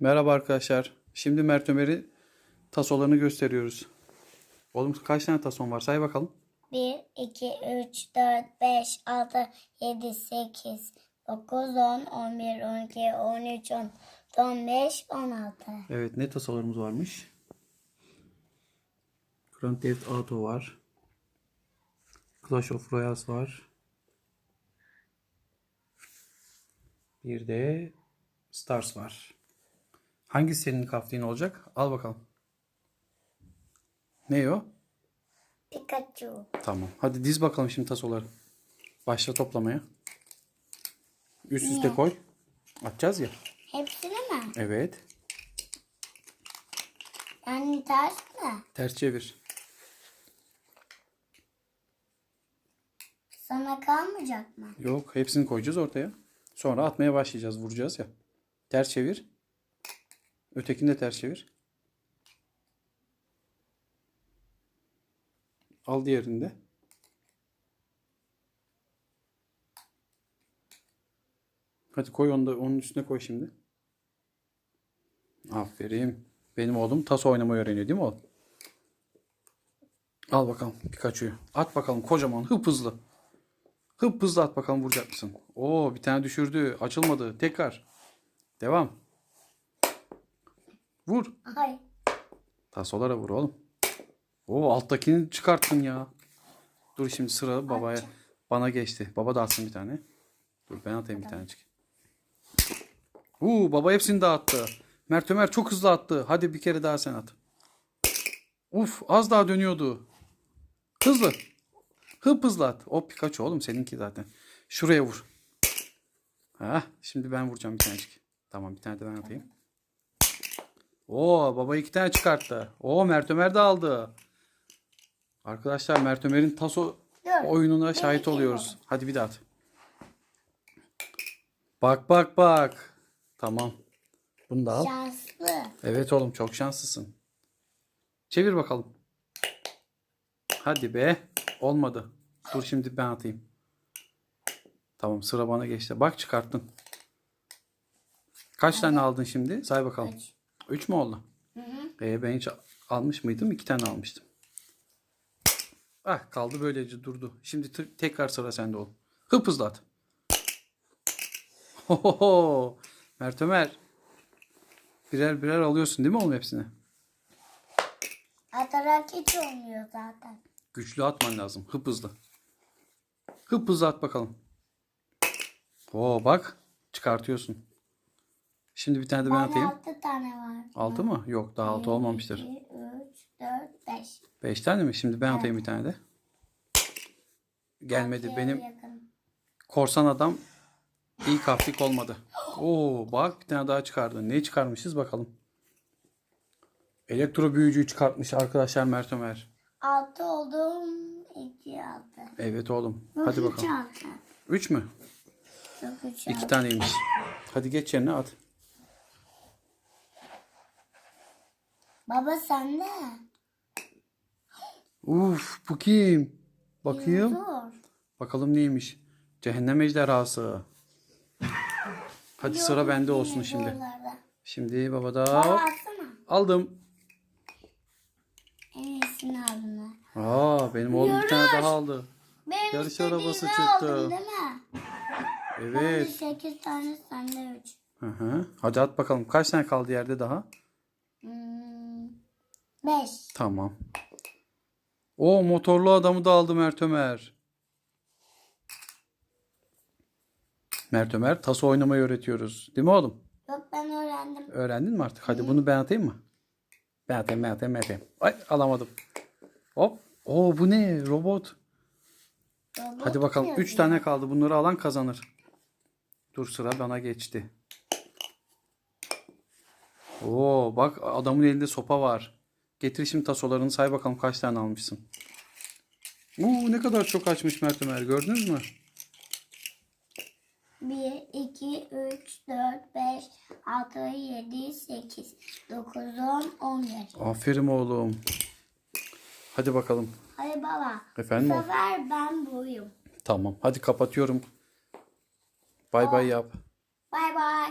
Merhaba arkadaşlar. Şimdi Mert Ömer'i tasolarını gösteriyoruz. Oğlum kaç tane tason var? Say bakalım. 1, 2, 3, 4, 5, 6, 7, 8, 9, 10, 11, 12, 13, 14, 15, 16. Evet ne tasolarımız varmış? Grand Theft Auto var. Clash of Royale var. Bir de Stars var. Hangisi senin kaftin olacak? Al bakalım. Ne o? Pikachu. Tamam. Hadi diz bakalım şimdi tasoları. Başla toplamaya. Üst üste koy. Atacağız ya. Hepsini mi? Evet. Yani ters mi? Ters çevir. Sana kalmayacak mı? Yok hepsini koyacağız ortaya. Sonra atmaya başlayacağız. Vuracağız ya. Ters çevir. Ötekini de ters çevir. Al diğerini de. Hadi koy onu da onun üstüne koy şimdi. Aferin. Benim oğlum taso oynamayı öğreniyor değil mi oğlum? Al bakalım Pikachu'yu. At bakalım kocaman hıp hızlı. Hıp hızlı at bakalım vuracak mısın? Oo bir tane düşürdü. Açılmadı. Tekrar. Devam. Vur. Hayır. Tasolara vur oğlum. Oo alttakini çıkarttın ya. Dur şimdi sıra babaya. Bana geçti. Baba da atsın bir tane. Dur ben atayım bir tanecik. Uuu baba hepsini dağıttı. Mert Ömer çok hızlı attı. Hadi bir kere daha sen at. Uf az daha dönüyordu. Hızlı. Hıp hızlı at. O Pikachu oğlum seninki zaten. Şuraya vur. Hah, şimdi ben vuracağım bir tanecik. Tamam bir tane de ben atayım. Oo baba iki tane çıkarttı. Oo Mert Ömer de aldı. Arkadaşlar Mert Ömer'in taso Dur. oyununa şahit oluyoruz. Hadi bir daha at. Bak bak bak. Tamam. Bunu da al. Şanslı. Evet oğlum çok şanslısın. Çevir bakalım. Hadi be. Olmadı. Dur şimdi ben atayım. Tamam sıra bana geçti. Bak çıkarttın. Kaç tane aldın şimdi? Say bakalım. Üç. Üç mü oldu? Hı hı. Ee, ben hiç almış mıydım? İki tane almıştım. Ah kaldı böylece durdu. Şimdi tekrar sıra sende ol. Hıp hızlı at. Hohoho. Mert Ömer. Birer birer alıyorsun değil mi oğlum hepsini? Atarak hiç olmuyor zaten. Güçlü atman lazım. Hıp hızlı. Hıp hızlı at bakalım. Oo bak çıkartıyorsun. Şimdi bir tane de ben atayım. altı tane var. Altı mı? Yok daha altı olmamıştır. 2, 3, 4, 5. Beş tane mi? Şimdi ben atayım bir tane de. Gelmedi. Benim Yakın. korsan adam ilk haftik olmadı. Oo bak bir tane daha çıkardı. Ne çıkarmışız bakalım. Elektro büyücüyü çıkartmış arkadaşlar Mert Ömer. 6 oldum. 2 6. Evet oğlum. Hadi bakalım. 3 6. Üç mü? Yok 3 İki 6. taneymiş. Hadi geç yerine at. Baba sende. Uf bu kim? Bakayım. Dur. Bakalım neymiş. Cehennem ejderhası. Hadi sıra bende olsun şimdi. Buralarda. Şimdi babada Baba aldım. En iyisini aldın. ha. Aa benim oğlum bir tane daha aldı. Benim Yarış arabası çıktı. değil mi? Evet. 8 tane sende 3. Hı hı. Hadi at bakalım. Kaç tane kaldı yerde daha? 5. Tamam. O motorlu adamı da aldı Mert Ömer. Mert Ömer taso oynamayı öğretiyoruz. Değil mi oğlum? Yok ben öğrendim. Öğrendin mi artık? Hadi bunu ben atayım mı? Ben atayım, ben atayım, ben atayım. Ay alamadım. Hop. Oo bu ne? Robot. Robot Hadi bakalım. 3 tane kaldı. Bunları alan kazanır. Dur sıra bana geçti. Oo bak adamın elinde sopa var. Getir şimdi tasolarını say bakalım kaç tane almışsın. Oo ne kadar çok açmış Mert Ömer. Gördünüz mü? 1, 2, 3, 4, 5, 6, 7, 8, 9, 10, 11. Aferin oğlum. Hadi bakalım. Hadi baba. Efendim Bu oğlum? sefer ben buyum. Tamam. Hadi kapatıyorum. Bay bay yap. Bay bay.